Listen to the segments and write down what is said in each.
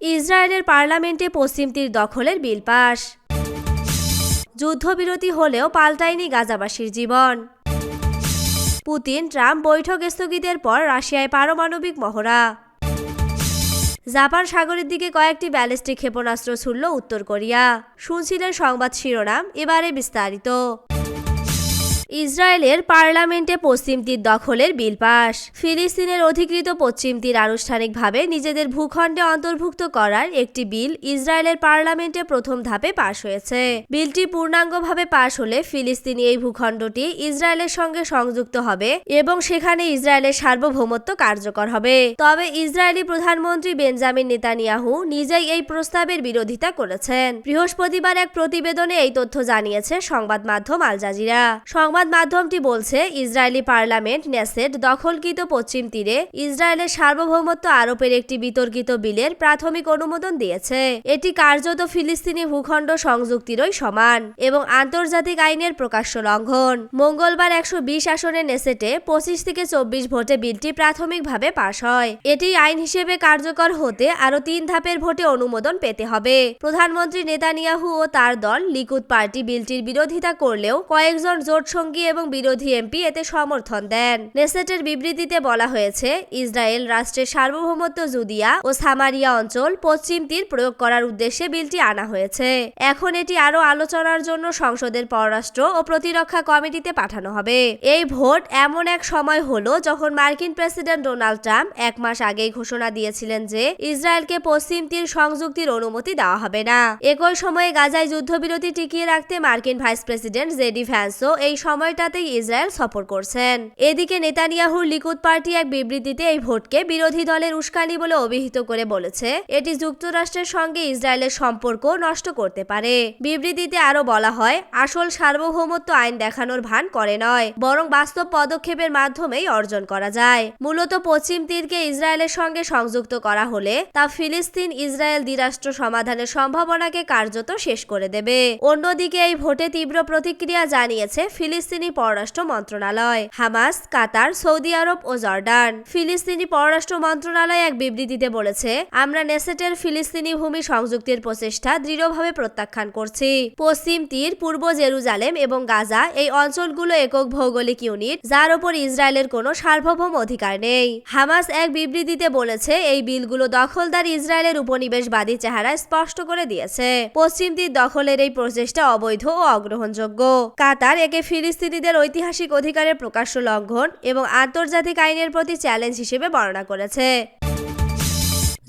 ইসরায়েলের পার্লামেন্টে পশ্চিম তীর দখলের বিল পাস। যুদ্ধবিরতি হলেও পাল্টায়নি গাজাবাসীর জীবন। পুতিন, ট্রাম্প বৈঠক স্থগিতের পর রাশিয়ায় পারমাণবিক মহড়া। জাপান সাগরের দিকে কয়েকটি ব্যালিস্টিক ক্ষেপণাস্ত্র ছুড়ল উত্তর কোরিয়া। শুনছিলেন সংবাদ শিরোনাম, এবারে বিস্তারিত। ইসরায়েলের পার্লামেন্টে পশ্চিম তীর দখলের বিল পাস। ফিলিস্তিনের অধিকৃত পশ্চিম তীর আনুষ্ঠানিকভাবে নিজেদের ভূখণ্ডে অন্তর্ভুক্ত করার একটি বিল ইসরায়েলের পার্লামেন্টে প্রথম ধাপে পাশ হয়েছে। বিলটি পূর্ণাঙ্গভাবে পাশ হলে ফিলিস্তিনি এই ভূখণ্ডটি ইসরায়েলের সঙ্গে সংযুক্ত হবে এবং সেখানে ইসরায়েলের সার্বভৌমত্ব কার্যকর হবে। তবে ইসরায়েলি প্রধানমন্ত্রী বেঞ্জামিন নেতানিয়াহু নিজেই এই প্রস্তাবের বিরোধিতা করেছেন। বৃহস্পতিবার এক প্রতিবেদনে এই তথ্য জানিয়েছে সংবাদ মাধ্যম আল জাজিরা। সংবাদ মাধ্যমটি বলছে, ইসরায়েলি পার্লামেন্ট, নেসেট, দখলকৃত পশ্চিম তীরে ইসরায়েলের সার্বভৌমত্ব আরোপের একটি বিতর্কিত বিলের প্রাথমিক অনুমোদন দিয়েছে। এটি কার্যত ফিলিস্তিনি ভূখণ্ড সংযুক্তিরই সমান এবং আন্তর্জাতিক আইনের প্রকাশ্য লঙ্ঘন। মঙ্গলবার একশো বিশ আসনের নেসেটে পঁচিশ থেকে চব্বিশ ভোটে বিলটি প্রাথমিকভাবে পাশ হয়। এটি আইন হিসেবে কার্যকর হতে আরও তিন ধাপের ভোটে অনুমোদন পেতে হবে। প্রধানমন্ত্রী নেতানিয়াহু ও তার দল লিকুদ পার্টি বিলটির বিরোধিতা করলেও কয়েকজন জোট সঙ্গী এবং বিরোধী এমপি এতে সমর্থন দেন। নেসেটের বিবৃতিতে বলা হয়েছে, ইসরায়েল রাষ্ট্রের সার্বভৌমত্ব জুদিয়া ও সামারিয়া অঞ্চল পশ্চিম তীর প্রয়োগ করার উদ্দেশ্যে বিলটি আনা হয়েছে। এখন এটি আরও আলোচনার জন্য সংসদের পররাষ্ট্র ও প্রতিরক্ষা কমিটিতে পাঠানো হবে। এই ভোট এমন এক সময় হলো যখন মার্কিন প্রেসিডেন্ট ডোনাল্ড ট্রাম্প এক মাস আগেই ঘোষণা দিয়েছিলেন যে ইসরায়েলকে পশ্চিম তীর সংযুক্তির অনুমতি দেওয়া হবে না। একই সময়ে গাজায় যুদ্ধবিরতি টিকিয়ে রাখতে মার্কিন ভাইস প্রেসিডেন্ট জেডি ভ্যান্সও এই সময়টাতেই ইসরায়েল সফর করছেন। এদিকে নেতানিয়াহুর লিকুদ পার্টি এক বিবৃতিতে এই ভোটকে বিরোধী দলের উস্কানি বলে অভিহিত করে বলেছে। এটি যুক্তরাষ্ট্রের সঙ্গে ইসরায়েলের সম্পর্ক নষ্ট করতে পারে। বিবৃতিতে আরও বলা হয়, আসল সার্বভৌমত্ব আইন দেখানোর ভান করে নয়, বরং বাস্তব পদক্ষেপের মাধ্যমেই অর্জন করা যায়। মূলত পশ্চিম তীরকে ইসরায়েলের সঙ্গে সংযুক্ত করা হলে তা ফিলিস্তিন ইসরায়েল দ্বিরাষ্ট্র সমাধানের সম্ভাবনাকে কার্যত শেষ করে দেবে। অন্যদিকে এই ভোটে তীব্র প্রতিক্রিয়া জানিয়েছে ফিলিস্তিনি পররাষ্ট্র মন্ত্রণালয়, হামাস, কাতার, সৌদি আরব ও জর্ডান। ফিলিস্তিনি পররাষ্ট্র মন্ত্রণালয় এক বিবৃতিতে বলেছে, আমরা নেসেটের ফিলিস্তিনি ভূমি সংযুক্তির প্রচেষ্টা দৃঢ়ভাবে প্রত্যাখ্যান করছি। পশ্চিম তীর, পূর্ব জেরুজালেম এবং গাজা এই অঞ্চলগুলো একক ভৌগোলিক ইউনিট, যার ওপর ইসরায়েলের কোনো সার্বভৌম অধিকার নেই। হামাস এক বিবৃতিতে বলেছে, এই বিলগুলো দখলদার ইসরায়েলের উপনিবেশবাদী চেহারা স্পষ্ট করে দিয়েছে। পশ্চিম তীর দখলের এই প্রচেষ্টা অবৈধ ও অগ্রহণযোগ্য। কাতার একে ফিলিস্তিনিদের ঐতিহাসিক অধিকারের প্রকাশ্য লঙ্ঘন এবং আন্তর্জাতিক আইনের প্রতি চ্যালেঞ্জ হিসেবে বর্ণনা করেছে।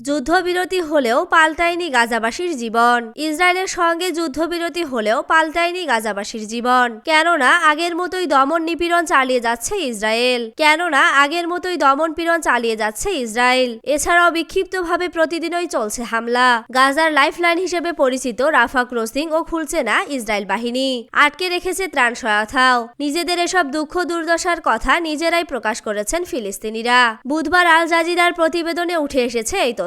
যুদ্ধবিরতি হলেও পাল্টায়নি গাজাবাসীর জীবন। ইসরায়েলের সঙ্গে যুদ্ধবিরতি হলেও পাল্টায়নি গাজাবাসীর জীবন। কেননা, আগের মতোই দমন নিপীড়ন চালিয়ে যাচ্ছে ইসরায়েল। কেননা, আগের মতোই দমন পীড়ন চালিয়ে যাচ্ছে ইসরায়েল। এছাড়াও বিক্ষিপ্তভাবে প্রতিদিনই চলছে হামলা। গাজার লাইফলাইন হিসেবে পরিচিত রাফা ক্রসিং ও খুলছে না ইসরায়েল বাহিনী। আটকে রেখেছে ত্রাণ সহায়তাও। নিজেদের এসব দুঃখ দুর্দশার কথা নিজেরাই প্রকাশ করেছেন ফিলিস্তিনিরা। বুধবার আল জাজিরার প্রতিবেদনে উঠে এসেছে এই তথ্য।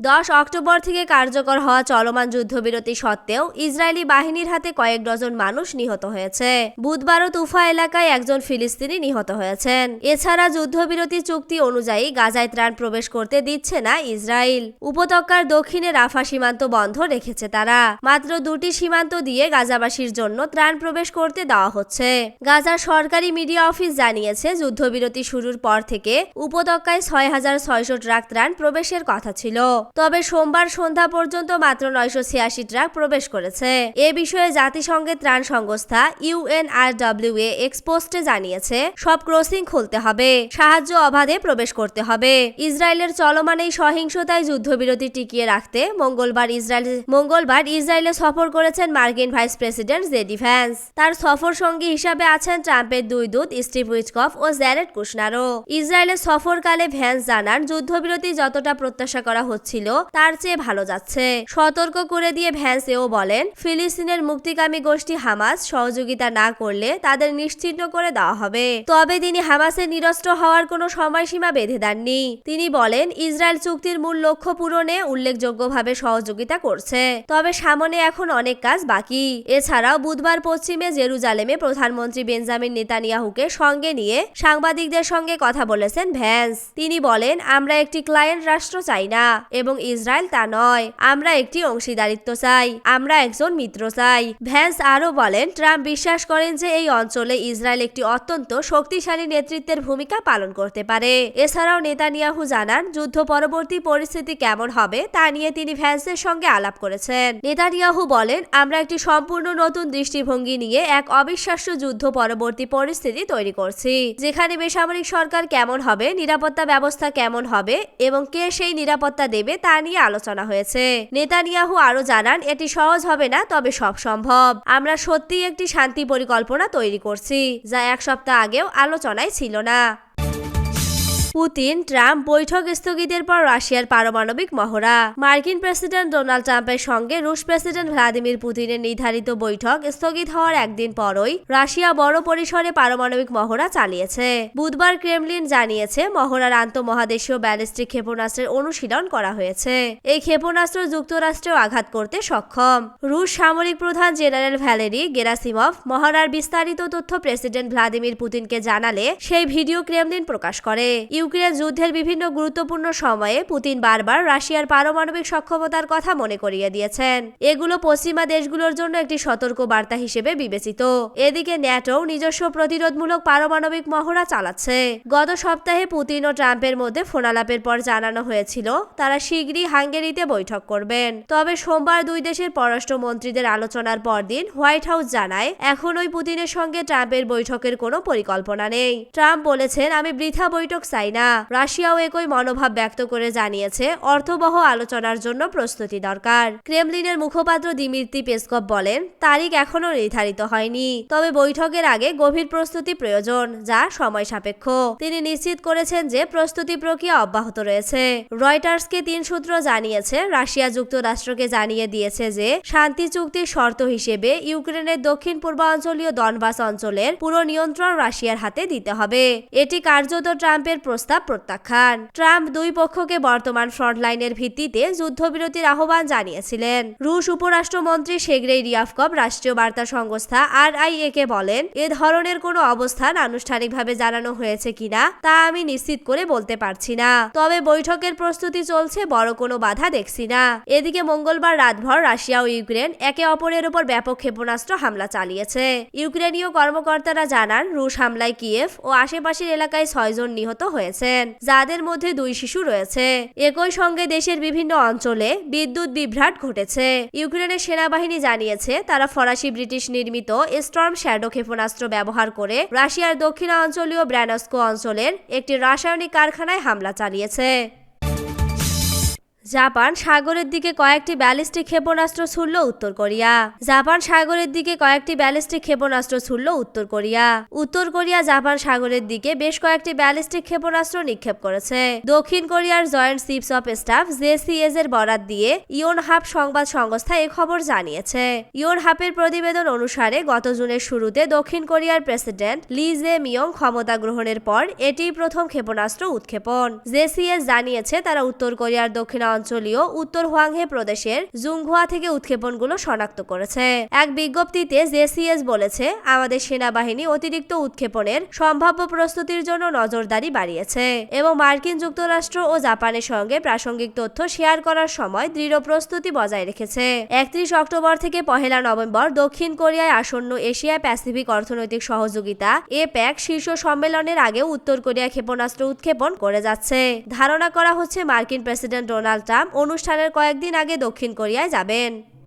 দশ অক্টোবর থেকে কার্যকর হওয়া চলমান যুদ্ধবিরতি সত্ত্বেও ইসরায়েলি বাহিনীর হাতে কয়েক ডজন মানুষ নিহত হয়েছে। বুধবারও তুফা এলাকায় একজন ফিলিস্তিনি নিহত হয়েছেন। এছাড়া যুদ্ধবিরতি চুক্তি অনুযায়ী গাজায় ত্রাণ প্রবেশ করতে দিচ্ছে না ইসরায়েল। উপত্যকার দক্ষিণে রাফা সীমান্ত বন্ধ রেখেছে তারা। মাত্র দুটি সীমান্ত দিয়ে গাজাবাসীর জন্য ত্রাণ প্রবেশ করতে দেওয়া হচ্ছে। গাজার সরকারি মিডিয়া অফিস জানিয়েছে, যুদ্ধবিরতি শুরুর পর থেকে উপত্যকায় ছয় হাজার ছয়শো ট্রাক ত্রাণ প্রবেশের কথা ছিল। তবে সোমবার সন্ধ্যা পর্যন্ত মাত্র নয়শো ছিয়াশি ট্রাক প্রবেশ করেছে। এ বিষয়ে জাতিসংঘের ত্রাণ সংস্থা ইউএনআরডব্লিউ এ এক্সপোস্টে জানিয়েছে, সব ক্রসিং খুলতে হবে, সাহায্য অবাধে প্রবেশ করতে হবে। ইসরায়েলের চলমান এই সহিংসতায় যুদ্ধবিরতি টিকিয়ে রাখতে মঙ্গলবার ইসরায়েল, মঙ্গলবার ইসরায়েলে সফর করেছেন মার্কিন ভাইস প্রেসিডেন্ট জেডি ভ্যান্স। তার সফর সঙ্গী হিসাবে আছেন ট্রাম্পের দুই দূত স্টিভ উইচকফ ও জ্যারেড কুশনারও ইসরায়েলের সফরকালে ভ্যান্স জানান, যুদ্ধবিরতি যতটা প্রত্যাশা করা হচ্ছিল, তার চেয়ে ভালো যাচ্ছে। সতর্ক করে দিয়ে ভ্যান্স এও বলেন, ফিলিস্তিনের মুক্তিকামী গোষ্ঠী হামাস সহযোগিতা না করলে তাদের নিশ্চিহ্ন করে দেওয়া হবে। তবে তিনি হামাসের নিরস্ত্র হওয়ার কোনো সময়সীমা বেঁধে দেননি। তিনি বলেন, ইসরায়েল চুক্তির মূল লক্ষ্য পূরণে উল্লেখযোগ্যভাবে সহযোগিতা করছে। তবে সামনে এখন অনেক কাজ বাকি। এছাড়াও বুধবার পশ্চিমে জেরুজালেমে প্রধানমন্ত্রী বেঞ্জামিন নেতানিয়াহুকে সঙ্গে নিয়ে সাংবাদিকদের সঙ্গে কথা বলেছেন ভ্যান্স। তিনি বলেন, আমরা একটি ক্লায়েন্ট রাষ্ট্র চাই না, এবং ইসরায়েল তা নয়। আমরা একটি অংশীদারিত্ব চাই, আমরা একজন মিত্র চাই। ভ্যান্স আরও বলেন, ট্রাম্প বিশ্বাস করেন যে এই অঞ্চলে ইসরায়েল একটি অত্যন্ত শক্তিশালী নেতৃত্বের ভূমিকা পালন করতে পারে। এছাড়াও নেতানিয়াহু জানান, যুদ্ধ পরবর্তী পরিস্থিতি কেমন হবে তা নিয়ে তিনি ভ্যান্সের সঙ্গে আলাপ করেছেন। নেতানিয়াহু বলেন, আমরা একটি সম্পূর্ণ নতুন দৃষ্টিভঙ্গি নিয়ে এক অবিশ্বাস্য যুদ্ধ পরবর্তী পরিস্থিতি তৈরি করছি, যেখানে বেসামরিক সরকার কেমন হবে, নিরাপত্তা ব্যবস্থা কেমন হবে, এবং কে সেই নিরাপত্তা দেবে তা নিয়ে আলোচনা হয়েছে। নেতানিয়াহু আরও জানান, এটি সহজ হবে না, তবে সব সম্ভব। আমরা সত্যিই একটি শান্তি পরিকল্পনা তৈরি করছি, যা এক সপ্তাহ আগেও আলোচনায় ছিল না। পুতিন, ট্রাম্প বৈঠক স্থগিতের পর রাশিয়ার পারমাণবিক মহড়া। মার্কিন প্রেসিডেন্ট ডোনাল্ড ট্রাম্পের সঙ্গে রুশ প্রেসিডেন্ট ভ্লাদিমির পুতিনের নির্ধারিত বৈঠক স্থগিত হওয়ার একদিন পরই রাশিয়া বড় পরিসরে পারমাণবিক মহড়া চালিয়েছে। বুধবার ক্রেমলিন জানিয়েছে, মহড়ার আন্তঃমহাদেশীয় ব্যালিস্টিক ক্ষেপণাস্ত্রের অনুশীলন করা হয়েছে। এই ক্ষেপণাস্ত্র যুক্তরাষ্ট্রেও আঘাত করতে সক্ষম। রুশ সামরিক প্রধান জেনারেল ভ্যালেরি গেরাসিমভ মহড়ার বিস্তারিত তথ্য প্রেসিডেন্ট ভ্লাদিমির পুতিনকে জানালে সেই ভিডিও ক্রেমলিন প্রকাশ করে। ইউক্রেন যুদ্ধের বিভিন্ন গুরুত্বপূর্ণ সময়ে পুতিন বারবার রাশিয়ার পারমাণবিক সক্ষমতার কথা মনে করিয়ে দিয়েছেন। এগুলো পশ্চিমা দেশগুলোর জন্য একটি সতর্ক বার্তা হিসেবে বিবেচিত। এদিকে ন্যাটো নিজস্ব প্রতিরোধমূলক পারমাণবিক মহড়া চালাচ্ছে। গত সপ্তাহে পুতিন ও ট্রাম্পের মধ্যে ফোনালাপের পর জানানো হয়েছিল, তারা শীঘ্রই হাঙ্গেরিতে বৈঠক করবেন। তবে সোমবার দুই দেশের পররাষ্ট্রমন্ত্রীদের আলোচনার পরদিন হোয়াইট হাউস জানায় এখন ওই পুতিনের সঙ্গে ট্রাম্পের বৈঠকের কোনো পরিকল্পনা নেই। ট্রাম্প বলেছেন, আমি বৃথা বৈঠক চাই না। রাশিয়াও একই মনোভাব ব্যক্ত করে জানিয়েছে, অর্থবহ আলোচনার জন্য প্রস্তুতি দরকার। ক্রেমলিনের মুখপাত্র দিমিত্রি পেসকপ বলেন, তারিখ এখনও নির্ধারিত হয়নি, তবে বৈঠকের আগে গভীর প্রস্তুতি প্রয়োজন, যা সময় সাপেক্ষ। তিনি নিশ্চিত করেছেন যে প্রস্তুতি প্রক্রিয়া অব্যাহত রয়েছে। রয়টার্সকে তিন সূত্র জানিয়েছে, রাশিয়া যুক্তরাষ্ট্রকে জানিয়ে দিয়েছে যে, শান্তি চুক্তির শর্ত হিসেবে ইউক্রেনের দক্ষিণ পূর্বাঞ্চলীয় দনবাস অঞ্চলের পুরো নিয়ন্ত্রণ রাশিয়ার হাতে দিতে হবে। এটি কার্যত ট্রাম্পের প্রস্তাব প্রত্যাখ্যান। ট্রাম্প দুই পক্ষকে বর্তমান ফ্রন্টলাইনের ভিত্তিতে যুদ্ধবিরতির আহ্বান জানিয়েছিলেন। রুশ উপরাষ্ট্রমন্ত্রী সেগ্রেই রিয়াফকভ রাষ্ট্রীয় বার্তা সংস্থা আর কে বলেন, এ ধরনের কোনো অবস্থান আনুষ্ঠানিকভাবে জানানো হয়েছে কিনা, তা আমি নিশ্চিত করে বলতে পারছি না। তবে বৈঠকের প্রস্তুতি চলছে, বড় কোনো বাধা দেখছি না। এদিকে মঙ্গলবার রাতভর রাশিয়া ও ইউক্রেন একে অপরের উপর ব্যাপক ক্ষেপণাস্ত্র হামলা চালিয়েছে। ইউক্রেনীয় কর্মকর্তারা জানান, রুশ হামলায় কিয়েভ ও আশেপাশের এলাকায় ছয়জন নিহত হয়েছেন যাদের মধ্যে দুই শিশু রয়েছে। একই সঙ্গে দেশের বিভিন্ন অঞ্চলে বিদ্যুৎ বিভ্রাট ঘটেছে। ইউক্রেনের সেনাবাহিনী জানিয়েছে, তারা ফরাসি ব্রিটিশ নির্মিত স্টর্ম শ্যাডো ক্ষেপণাস্ত্র ব্যবহার করে রাশিয়ার দক্ষিণাঞ্চলীয় ব্র্যানস্কো অঞ্চলের একটি রাসায়নিক কারখানায় হামলা চালিয়েছে। জাপান সাগরের দিকে কয়েকটি ব্যালিস্টিক ক্ষেপণাস্ত্র ছুড়ল উত্তর কোরিয়া। জাপান সাগরের দিকে কয়েকটি ব্যালিস্টিক ক্ষেপণাস্ত্র ছুড়ল উত্তর কোরিয়া। উত্তর কোরিয়া জাপান সাগরের দিকে বেশ কয়েকটি ব্যালিস্টিক ক্ষেপণাস্ত্র নিক্ষেপ করেছে। দক্ষিণ কোরিয়ার joint chiefs of staff JCS এর বরাত দিয়ে ইয়ন হাব সংবাদ সংস্থা এ খবর জানিয়েছে। ইয়ন হাপের প্রতিবেদন অনুসারে, গত জুনের শুরুতে দক্ষিণ কোরিয়ার প্রেসিডেন্ট লি জে মিয়ং ক্ষমতা গ্রহণের পর এটিই প্রথম ক্ষেপণাস্ত্র উৎক্ষেপণ। জেসিএস জানিয়েছে, তারা উত্তর কোরিয়ার দক্ষিণাঞ্চলীয় উত্তর হোয়াংহে প্রদেশের জুংহুয়া থেকে উৎক্ষেপণগুলো শনাক্ত করেছে। এক বিজ্ঞপ্তিতে জেসিএস বলেছে, আমাদের সেনাবাহিনী অতিরিক্ত উৎক্ষেপণের সম্ভাব্য প্রস্তুতির জন্য নজরদারি বাড়িয়েছে এবং মার্কিন যুক্তরাষ্ট্র ও জাপানের সঙ্গে প্রাসঙ্গিক তথ্য শেয়ার করার সময় দৃঢ় প্রস্তুতি বজায় রেখেছে। একত্রিশ অক্টোবর থেকে পহেলা নভেম্বর দক্ষিণ কোরিয়ায় আসন্ন এশিয়া প্যাসিফিক অর্থনৈতিক সহযোগিতা এ প্যাক শীর্ষ সম্মেলনের আগেও উত্তর কোরিয়া ক্ষেপণাস্ত্র উৎক্ষেপণ করে যাচ্ছে। ধারণা করা হচ্ছে মার্কিন প্রেসিডেন্ট ডোনাল্ড ট্রাম্প অনুষ্ঠানের কয়েকদিন আগে দক্ষিণ কোরিয়ায় যাবেন।